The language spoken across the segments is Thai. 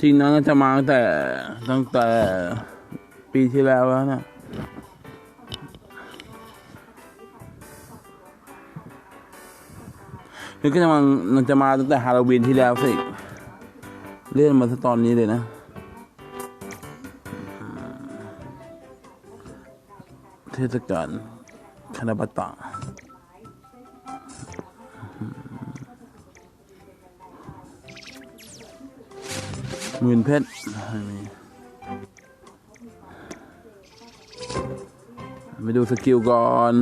ทีมนั้นจะมาตั้งแต่ตั้งแต่ปีที่แล้วแล้วนะคือก็จะมามันจะมาตั้งแต่ฮาโลวีนที่แล้วสิเลื่อนมาตอนนี้เลยนะเทศกาลคานาบตะ หมื่นเพชรไม่มีไปดูสกิลก่อน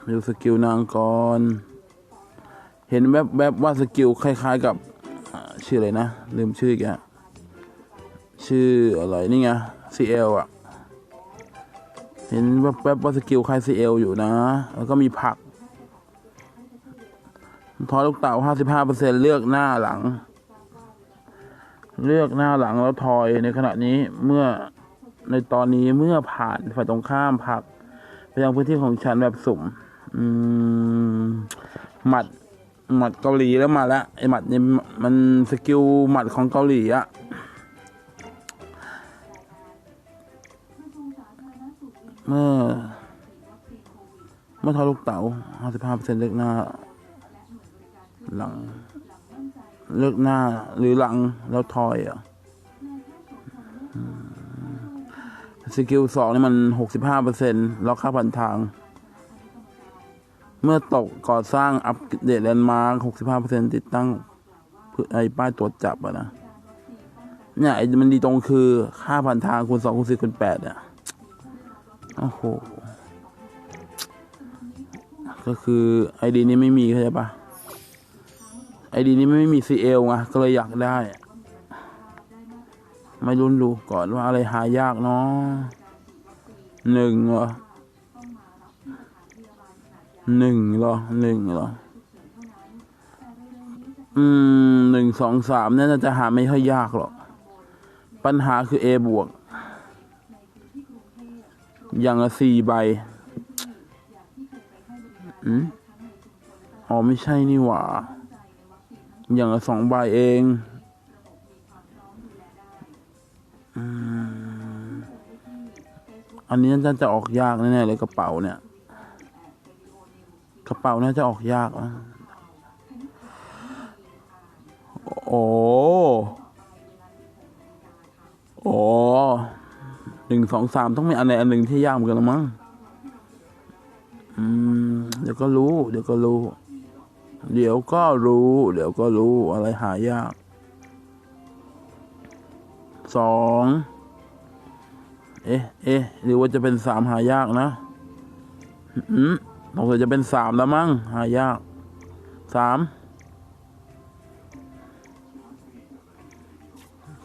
ไปดูสกิลนางก่อน เห็นแวบๆบว่าสกิลคล้ายๆกับชื่ออะไรนะ ลืมชื่ออีกชื่ออะไรนี่ไง CL อะ เห็นแวบๆว่าสกิลคล้าย CL อยู่นะ แล้วก็มีผัก ทอลูกเต่า 55%เลือกหน้าหลัง เลือกหน้าหลังแล้วทอยในขณะนี้เมื่อในตอนนี้เมื่อผ่านฝ่ายตรงข้ามผักไปยังพื้นที่ของฉันแบบสุ่ม อืมหมัดหมัดเกาหลีแล้วมาแล้วไอหมัดนี่มันสกิลหมัดของเกาหลีอะเมื่อ เมื่อทอลูกเต๋า55%เลือกหน้า หลัง เลือกหน้าหรือหลังแล้วทอยอะสกิลสองนี่มันหกสิบห้าเปอร์เซ็นต์ล็อกค่าพันทาง เมื่อตกก่อสร้างอัปเดตแลนด์มาร์คหกสิบห้าเปอร์เซ็นต์ติดตั้งไอ้ป้ายตรวจจับอะนะ เนี่ยไอ้มันดีตรงคือค่าพันทางคูณสองคูณสี่คูณแปดอะโอ้โห ก็คือไอดีนี้ไม่มีเข้าใจปะ ไอดีนี้ไม่มี CL ไงก็เลยอยากได้ ไม่รุ้นดูก่อนว่าอะไรหายากเนาะหนึ่งเหรอหนึ่งเหรอหนึ่งเหรออืมหนึ่งสองสามเนี่ยน่าจะหาไม่ค่อยยากหรอก ปัญหาคือ A บวก อย่างละสี่ใบอืมอ๋อไม่ใช่นี่หว่า อย่างสองใบเองอันนี้น่าจะออกยากแน่ๆเลยกระเป๋าเนี่ย กระเป๋าน่าจะออกยากนะโอ้โอ้หนึ่งสองสามต้องมีอันใดอันหนึ่งที่ยากเหมือนกันมั้งอืมเดี๋ยวก็รู้ เดี๋ยวก็รู้ เดี๋ยวก็รู้ เดี๋ยวก็รู้อะไรหายากสองเอ๊ะเอ๊ะหรือว่าจะเป็นสามหายากนะอืมสงสัยจะเป็นสามแล้วมั้งหายากสาม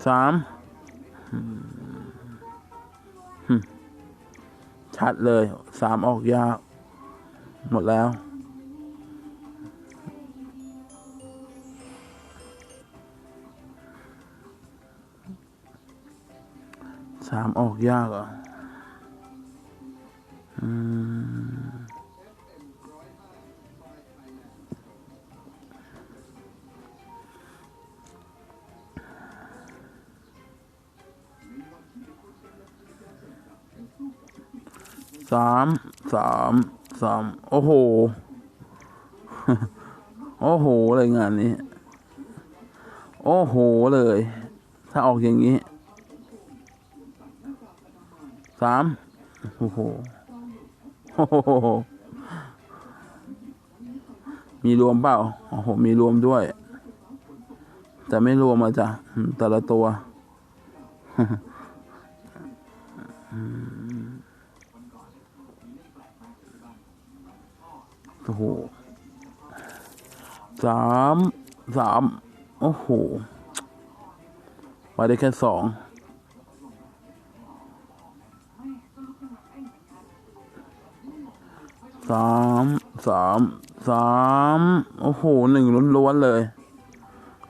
สามอืมชัดเลยสามออกยาก หมดแล้ว สามออกยากอะอืมสามสามสามโอ้โห โอ้โหเลยงานนี้ โอ้โหเลย ถ้าออกอย่างนี้ สามโอ้โหโอ้โหมีรวมเปล่าโอ้โหมีรวมด้วย แต่ไม่รวมอะจ้ะแต่ละตัวโอ้โหสามสามโอ้โหไปได้แค่สอง สามสามสามโอ้โหหนึ่งล้วนๆเลย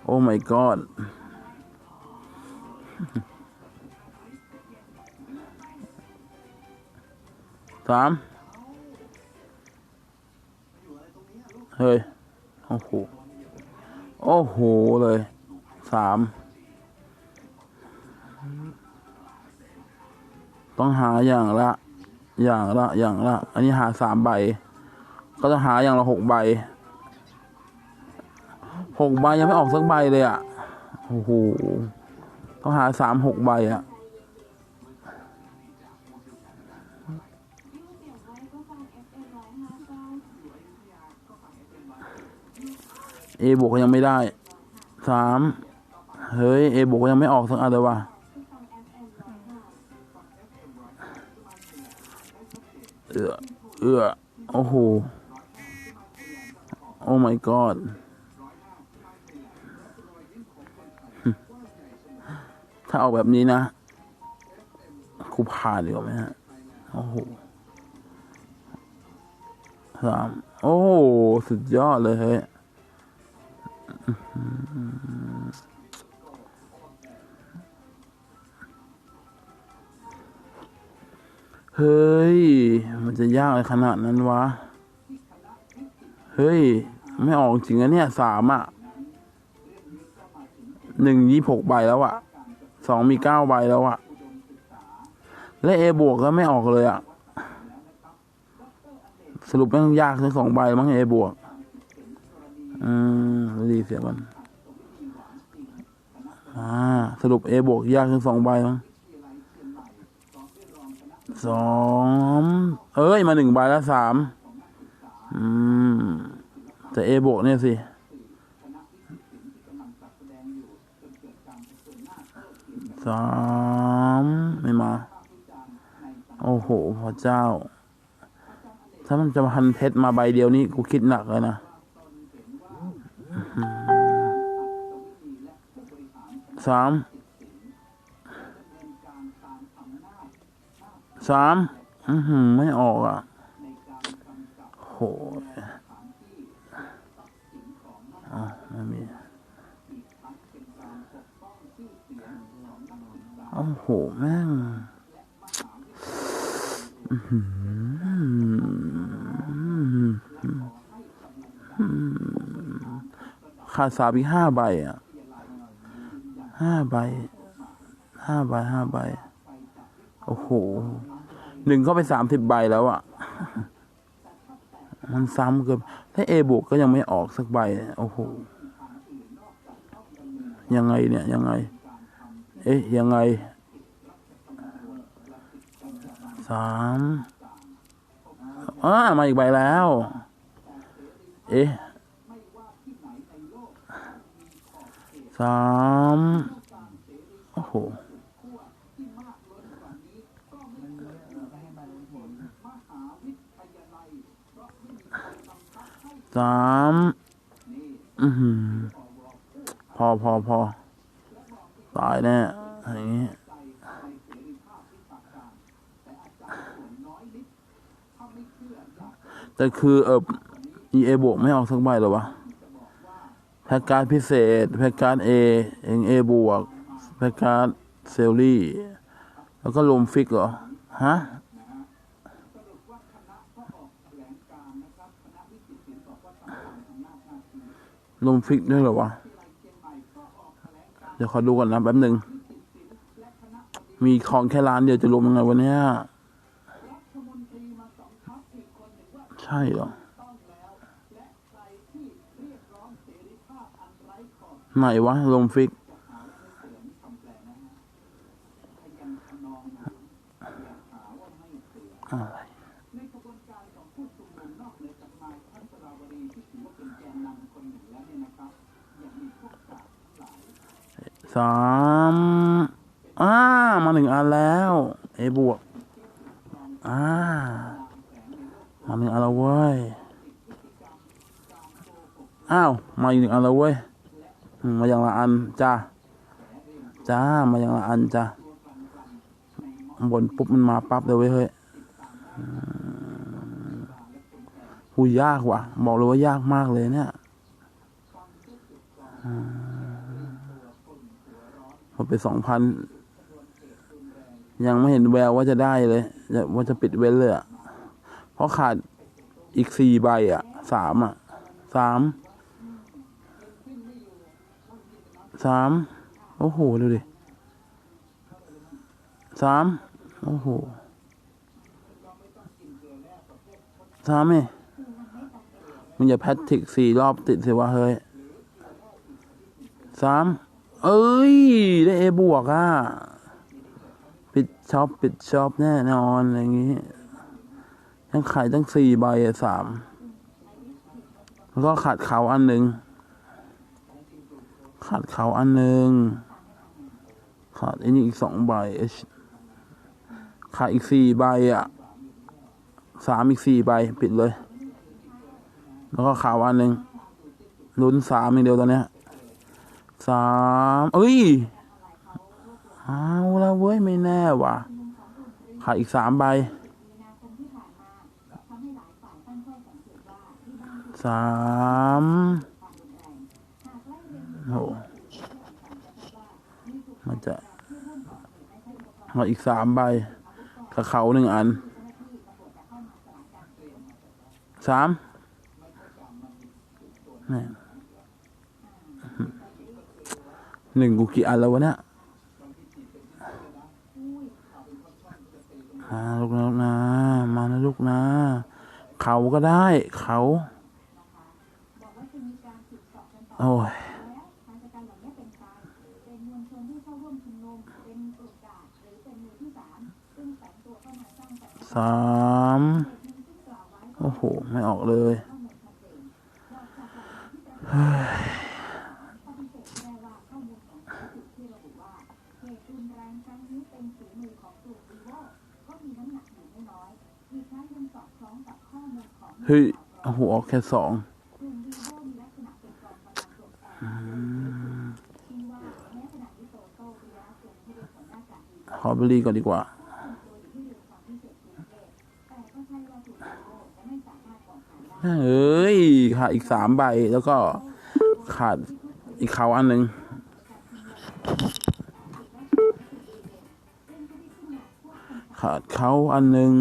โอ้ my god สามเฮ้ย โอ้โห โอ้โห เลยสามต้องหาอย่างละ อย่างละอย่างละ อันนี้หาสามใบ ก็จะหาอย่างละหกใบหกใบยังไม่ออกสักใบเลยอะโอ้โหต้องหาสามหกใบอะเอบวกก็ยังไม่ได้สามเฮ้ยเอบวกก็ยังไม่ออกสักอันเลยว่ะ ออเออโอ้โห โอ้ my god ถ้าออกแบบนี้นะกูผ่านดีกว่าไหมฮะ โอ้โหสามโอ้โห สุดยอดเลยเฮ้ยเฮ้ย มันจะยากเลยขนาดนั้นวะ เฮ้ย ไม่ออกจริงอะเนี่ยสามอะหนึ่งยี่หกใบแล้วอะสองมีเก้าใบแล้วอะและเอบวกก็ไม่ออกเลยอะสรุปม่ต้องยากทั้งสองใบมั้งเอบวก อืมดีเสียก่อนอ่า สรุปเอบวกยากทั้งสองใบมั้ง สองเอ้ย มาหนึ่งใบแล้วสามอืม แต่เอโบกเนี่ยสิสามไม่มา โอ้โหพระเจ้า ถ้ามันจะพันเพชรมาใบเดียวนี่กูคิดหนักเลยนะสาม สามอือหือไม่ออกอะโหอะไม่มีโอ้โห แม่งอื้อหือขาดสามอีห้าใบอะห้าใบห้าใบห้าใบ โอ้โห หนึ่งเข้าไปสามสิบใบแล้วอะ่ะ มันซ้ำเกินถ้าเอบวกก็ยังไม่ออกสักใบ โอ้โห ยังไงเนี่ย ยังไง เอ๊ะ ยังไง สามอ่ามาอีกใบแล้ว เอ๊ะสามโอ้โห สามอือหือพอพอพอตายแน่อย่างนี้แต่คือเออ EA บวกไม่ออกสักใบหรอวะแพ็กการ์ดพิเศษ แพ็กการ์ด A เอง A บวก แพ็กการ์ดเซลลี่ แล้วก็ลมฟิกเหรอ ฮะ ลมฟิกด้วยเหรอวะ เดี๋ยวขอดูก่อนนะแป๊บหนึ่ง มีของแค่ร้านเดียวจะรวมยังไงวันนี้ใช่หรอ ไหนวะลมฟิก สามอ่า มาหนึ่งอันแล้ว เอบวก อ่า มาหนึ่งอันแล้วเว้ย อ้าว มาอีกหนึ่งอันแล้วเว้ย มาอย่างละอันจ้าจ้า มาอย่างละอันจ้าบนปุ๊บมันมาปั๊บเลยเว้ยเฮ้ยหูยากว่ะ บอกเลยว่ายากมากเลยเนี่ยหม ดไปสองพันยังไม่เห็นแววว่าจะได้เลยว่าจะปิดเว้นเลยอะเพราะขาดอีกสี่ใบอะสามอะสามสามโอ้โหดูดิสามโอ้โหสามเอ้มึงอย่าแพทริกสี่รอบติดสิวะเฮ้ยสาม เอ้ย ได้เอบวกอะ ปิดช็อปปิดช็อปแน่นอนอะไรอย่างงี้ ยังขายตั้งสี่ใบสาม แล้วก็ขาดเขาอันหนึ่ง ขาดเขาอันหนึ่ง ขาดอ้นี่อีกสองใบขาดอีกสี่ใบอะ สามอีกสี่ใบ ปิดเลย แล้วก็ขาวอันหนึ่งลุ้นสามอย่างเดียวตอนเนี้ย สามเอ้ยเอาแล้วเว้ย ไม่แน่ว่ะขาดอีกสามใบสามโหมันจะขาดอีกสามใบกับเขาหนึ่งอันสามแม่ง หนึ่งกูกี่อันแล้ววะเนี่ยมาลูกนะลูกนะ มานะลูกนะ เขาก็ได้ เขา โอ้ยสามโอ้โห ไม่ออกเลย เฮ้ยเฮ้ยโอ้โหออกแค่สองขอเบอรี่ก่อนดีกว่า เอ้ย ขาดอีกสามใบแล้วก็ขาดอีกเขาอันหนึ่งขาดเขาอันหนึ่ง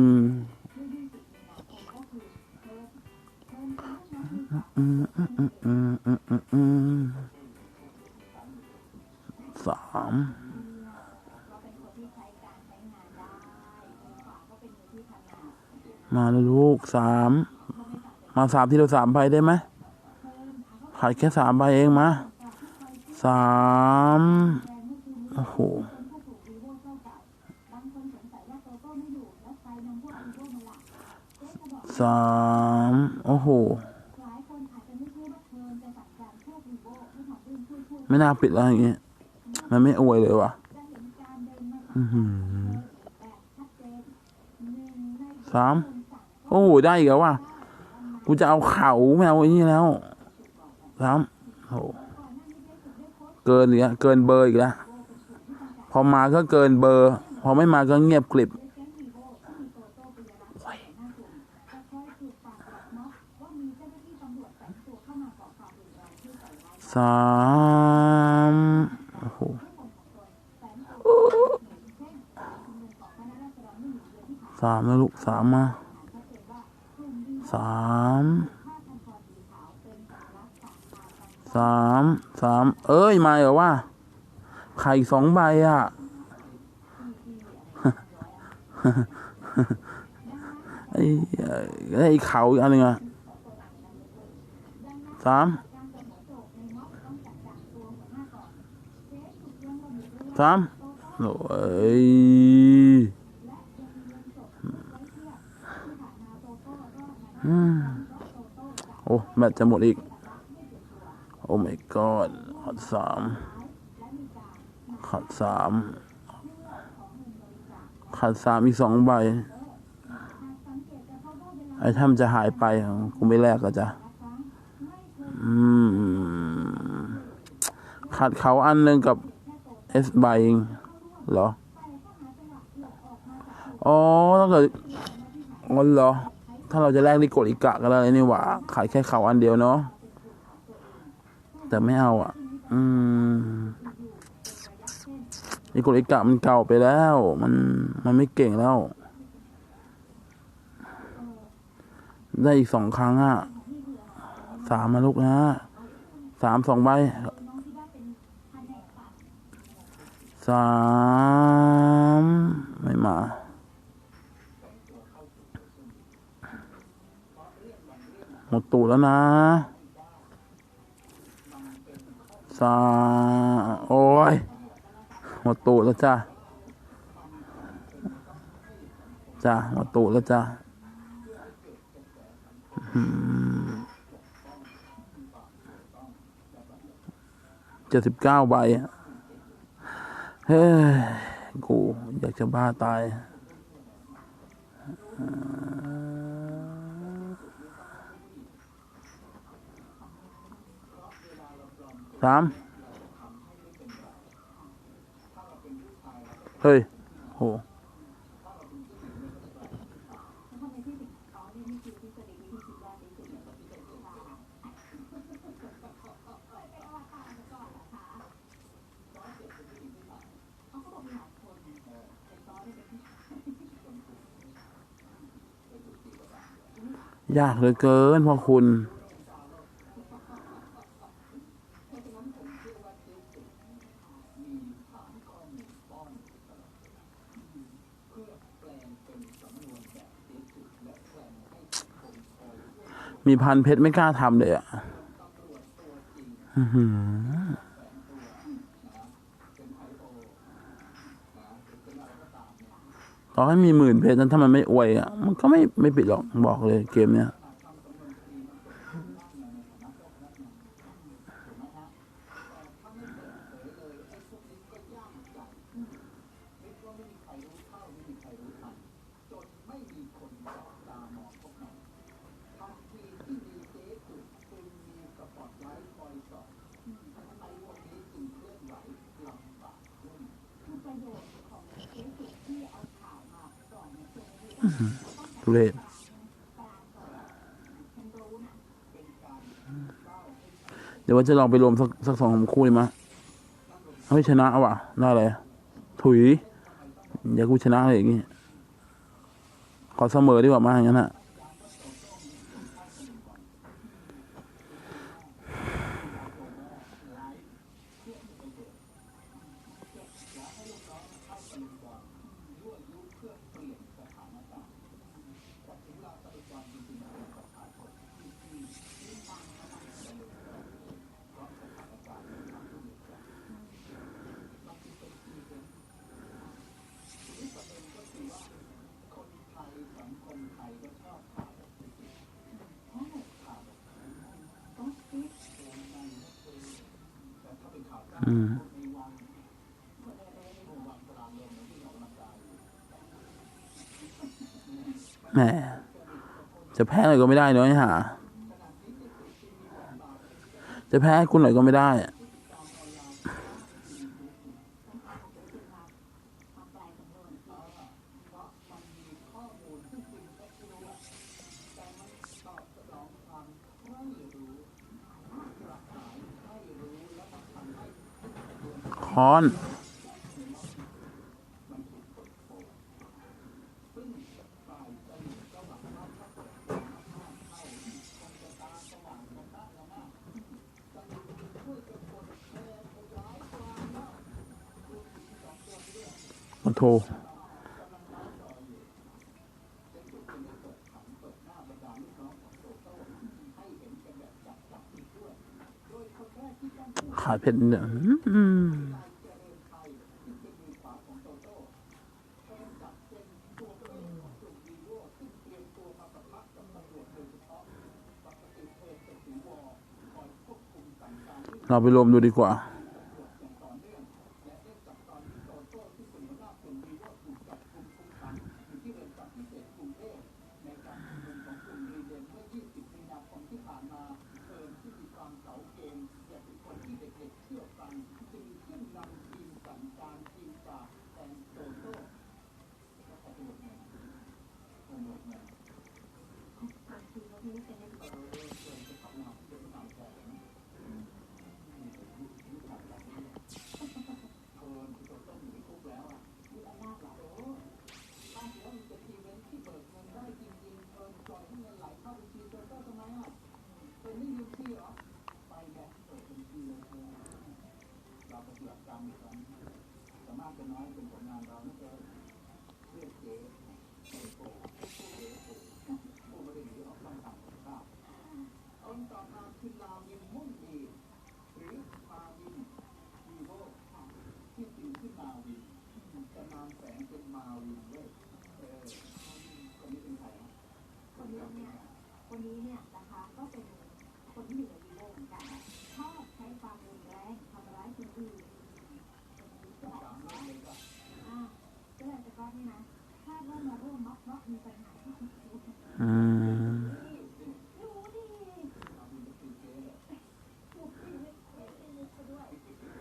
สามมาเลยลูกสาม มาสามที่เราสามใบได้ไหมขาดแค่สามใบเองมาสามโอ้โหสามโอ้โห ไม่น่าปิดแล้วอย่างเงี้ยมันไม่อวยเลยวะอื้อหือสามโอ้โหได้อีกแล้วว่ะกูจะเอาเขาไม่เอาไอ้นี่แล้วสามโอ้โหเกินอีกแล้วเกินเบอร์อีกแล้วพอมาก็เกินเบอร์ พอไม่มาก็เงียบกลิบโอ้ยสามโอ้โหสามนะลูกสามมาสามสามสามเอ้ย มาเหรอว่าไข่สองใบอะ ไอ้ไอ้เขาอันนึงอะสาม สามโอ้ยโอ้แบตจะหมดอีก โอ้ my god ขัดสามขัดสามขัดสามอีกสองใบ ไอ้ถ้ามันจะหายไปกูไม่แลกก็จะอืมขาดเขาอันหนึ่งกับ เอสบเองเหรอ อ๋อถ้าเกิดอ๋อเหรอ ถ้าเราจะแลกนี่กดอีกะก็ได้นี่หว่า ขายแค่เขาอันเดียวเนาะ แต่ไม่เอาอะ อืมนี่กดอีกกะมันเก่าไปแล้ว มัน มันไม่เก่งแล้ว ได้อีกสองครั้งอะ สามมาลูกนะ สามสองใบ สามไม่มา หมดตูดแล้วนะสาโอ้ย หมดตูดแล้วจ้าจ้าหมดตูดแล้วจ้าเจ็ดสิบเก้าใบอะ เฮ้ยกูอยากจะบ้าตายสามเฮ้ยโห ยากเหลือเกินพ่อคุณ มีพันเพชรไม่กล้าทำเลยอะอื้อหือ ต่อให้มีหมื่นเพจนั้นถ้ามันไม่อวยอะมันก็ไม่ไม่ปิดหรอกบอกเลยเกมเนี้ย ทุเรศเดี๋ยวว่าจะลองไปรวมสักสักสองคู่ดีมั้ยเฮ้ยชนะว่ะได้เลยถุยอย่ากูชนะอะไรอย่างงี้ ขอเสมอดีกว่ามาอย่างนั้นอะ อืมแหมจะแพ้หน่อยก็ไม่ได้เนาะไอ้ห่าจะแพ้คุณหน่อยก็ไม่ได้อะค้อน มาโทรขาดเพชรเนี่ยอืมเราไปรวมดูดีกว่า แสงเป็นมาวิ่งเล่นคนนี้เป็นี่ยคนนี้เนี่ยนะคะก็เป็นคนที่อยู่ในวีโวเหมือนกันชอบใช้ความรุนแรงทำร้ายคนอื่นอ่าก็เลยจะก็นี่นะคาดว่ามาร่วมม็อกม็อกมีปัญหาที่คุณครูอืม รู้ดิถูกชีวิตเองด้วย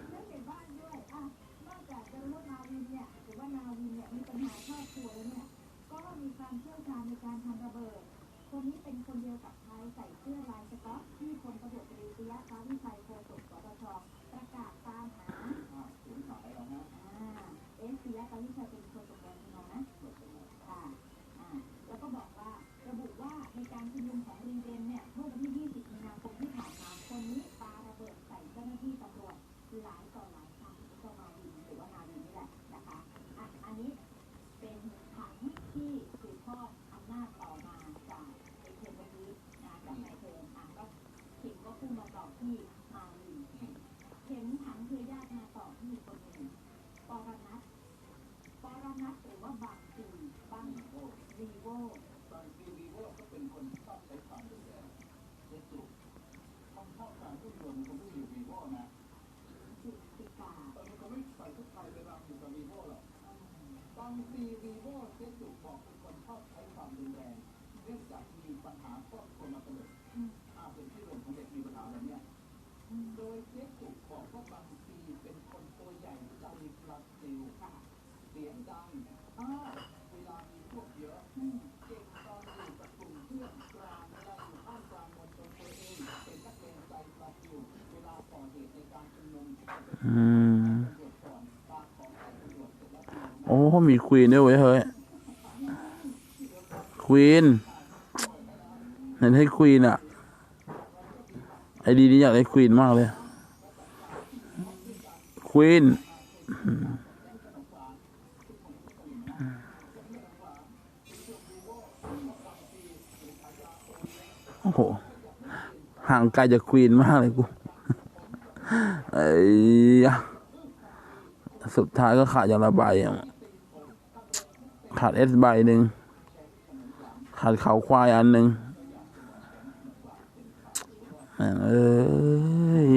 แล้วในบ้านด้วยอะนอกจากจะรู้ว่านาวินเนี่ยหรือว่านาวินเนี่ยมีปัญหาครอบครัวแล้วเนี่ย ก็มีความเชี่ยวชาญในการทำระเบิด คนนี้เป็นคนเดียวกับชายใส่เสื้อลายสก๊อตที่พลตำรวจตรีปิยะตาวิชัยโฆษกสตชประกาศตามหาอ่าเอสปิยะตาวิชัยเป็นโฆษกรนนะค่ะอ่าแล้วก็บอกว่าระบุว่าในการชุมนุมของรีเดนเนี่ยเมื่อวันที่ 20 มีนาคมที่ผ่านมาคนนี้ปาระเบิดใส่เจ้าหน้าที่ตำรวจหลายต่อหลายครั้งก็มาวินหรือว่านาวินนี่แหละนะคะอะอันนี้ เป็นผังที่สืบทอดอำนาจต่อมาจากไอเทนวันนี้นะจากนายเทนอะก็ขิงก็พุ่งมาต่อที่มาลีเห็นผังคือญาติมาต่อที่คนหนึ่งปรนัทปรนัทหรือว่าบางปีบางรีโว บางทีวีโวก็เป็นคนชอบใช้ความรุนแรงเจ็ดจุเขาชอบการพูดรวมคนที่อยู่วีโวนะ จิตติกา ตอนนี้เขาไม่ใส่ชุดไทยไปรำอยู่กับวีโวหรอกบางทีวีโวเจ็ดจุบอกเป็นคนชอบใช้ความรุนแรงเนื่องจากมีปัญหาครอบครัวมาตลอดอาเป็นที่รวมของเด็กมีปัญหาแบบเนี้ยโดยเจ็ดจุบอกว่าบางทีเป็นคนตัวใหญ่ใจกระติวเสียงดังอ้าเวลามีพวกเยอะ เก่งตอนอยู่กับกลุ่มเพื่อนกลางเวลาอยู่ท่ามกลางมวลชนตัวเองเป็นนักเลงใจปลัดอยู่เวลาก่อเหตุในการชุมนุมจะเป็น อืม ตำรวจก่อนปาของใส่ตำรวจเสร็จแล้ว โอ้มีควีนด้วยเว้ยเฮ้ยควีนเห็นให้ควีนอะไอดีนี้อยากได้ควีนมากเลยควีนโอ้โห ห่างไกลจากควีนมากเลยกูไอ้สุดท้ายก็ขาดอย่างละใบอะ ขาดเอสใบหนึ่ง ขาดเขาควายอันหนึ่งเอ้ย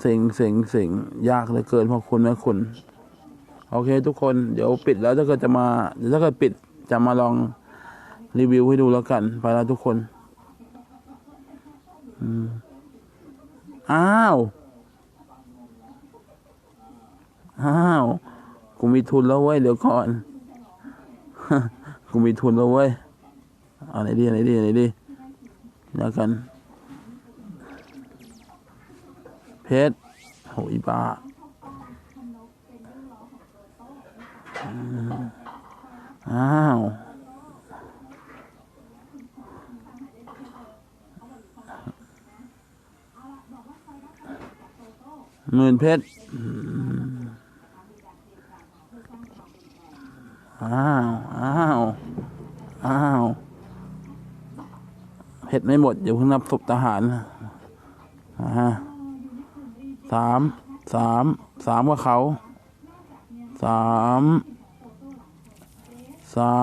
เสิงเสิงเสิงยากเหลือเกินพราะคุณแม่คุณ โอเคทุกคนเดี๋ยวปิดแล้วถ้าเกิดจะมาเดี๋ยวถ้าเกิดปิดจะมาลองรีวิวให้ดูแล้วกัน ไปแล้วทุกคนอ้าว อ้าว กูมีทุนแล้วเว้ยเดี๋ยวก่อน กูมีทุนแล้วเว้ยเอาไหนดีอาไหนดีอาไหนดีเดี๋ยวกัน เพชรโหอีบ้าอ้าวหมื่นเพชรอืม อ้าว อ้าว อ้าวเพชรไม่หมดอย่าเพิ่งนับศพทหารนะอ่าสาม สาม สามกับเขา สาม สา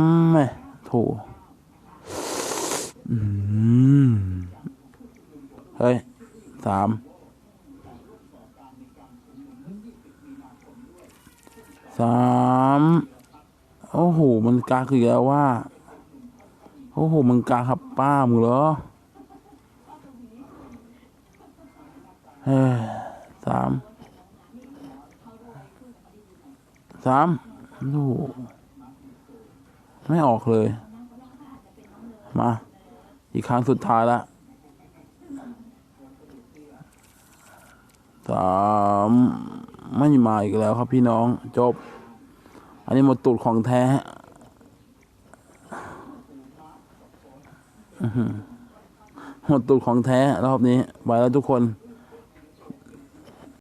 มเอ้ยถูกอืม เฮ้ย สาม สามโอ้โหมันกากอีกแล้วว่า โอ้โหมันกาขับป้ามึงเหรอเฮ้ยสามสามโอ้โหไม่ออกเลย มา อีกครั้งสุดท้ายละสาม ไม่มาอีกแล้วครับพี่น้องจบ อันนี้หมดตูดของแท้อื้อหือหมดตูดของแท้รอบนี้ไปแล้วทุกคน